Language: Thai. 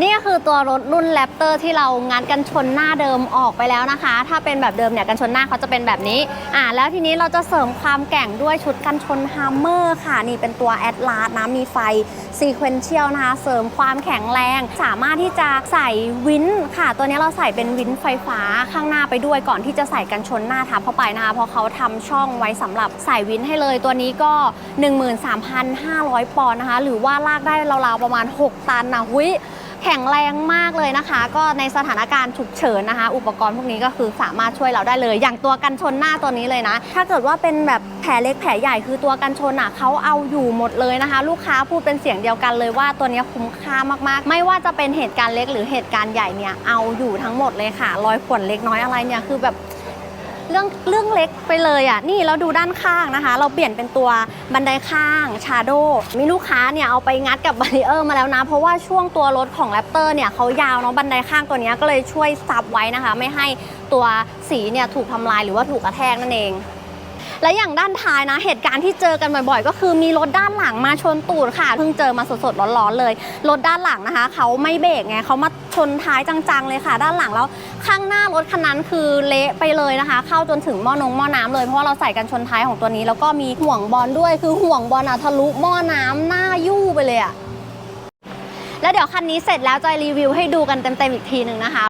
นี่ก็คือตัวรถรุ่นแรปเตอร์ที่เรางัดกันชนหน้าเดิมออกไปแล้วนะคะ ถ้าเป็นแบบเดิมเนี่ยกันชนหน้าเขาจะเป็นแบบนี้ อ่า แล้วทีนี้เราจะเสริมความแกร่งด้วยชุดกันชนฮัมเมอร์ค่ะ นี่เป็นตัวแอดลาสนะ มีไฟซีเควนเชียลนะคะ เสริมความแข็งแรง สามารถที่จะใส่วินค่ะ ตัวนี้เราใส่เป็นวินไฟฟ้าข้างหน้าไปด้วยก่อนที่จะใส่กันชนหน้าทับเข้าไปนะคะเพราะเขาทำช่องไว้สำหรับใส่วินให้เลย ตัวนี้ก็ 13,500 ปอนด์นะคะ หรือว่าลากได้ราวๆประมาณ 6 ตันนะหุ้ย แข็งแรงมากเลยนะคะ ก็ในสถานการณ์ฉุกเฉินนะคะ อุปกรณ์พวกนี้ก็คือสามารถช่วยเราได้เลย อย่างตัวกันชนหน้าตัวนี้เลยนะ ถ้าเกิดว่าเป็นแบบแผลเล็กแผลใหญ่คือตัวกันชนอะเขาเอาอยู่หมดเลยนะคะ ลูกค้าพูดเป็นเสียงเดียวกันเลยว่าตัวนี้คุ้มค่ามากๆ ไม่ว่าจะเป็นเหตุการณ์เล็กหรือเหตุการณ์ใหญ่เนี่ยเอาอยู่ทั้งหมดเลยค่ะรอยข่วนเล็กน้อยอะไรเนี่ยคือแบบ เรื่องเรื่องเล็กไปเลยอะนี่เราดูด้านข้างนะคะ เราเปลี่ยนเป็นตัวบันไดข้างชาโดมีลูกค้าเนี่ยเอาไปงัดกับบาริเออร์มาแล้วนะ เพราะว่าช่วงตัวรถของแรปเตอร์เนี่ยเขายาวเนาะบันไดข้างตัวนี้ก็เลยช่วยซับไว้นะคะ ไม่ให้ตัวสีเนี่ยถูกทำลายหรือว่าถูกกระแทกนั่นเอง และอย่างด้านท้ายนะ เหตุการณ์ที่เจอกันบ่อยๆ ก็คือมีรถด้านหลังมาชนตูดค่ะ เพิ่งเจอมาสดๆร้อนๆเลย รถด้านหลังนะคะ เขาไม่เบรกไงเขามาชนท้ายจังๆเลยค่ะ ด้านหลังแล้วข้างหน้ารถคันนั้นคือเละไปเลยนะคะ เข้าจนถึงหม้อนงหม้อน้ำเลยเพราะว่าเราใส่กันชนท้ายของตัวนี้แล้วก็มีห่วงบอลด้วยคือห่วงบอลอะทะลุหม้อน้ำหน้ายู่ไปเลยอะแล้วเดี๋ยวคันนี้เสร็จแล้วจะรีวิวให้ดูกันเต็มๆอีกทีหนึ่งนะคะ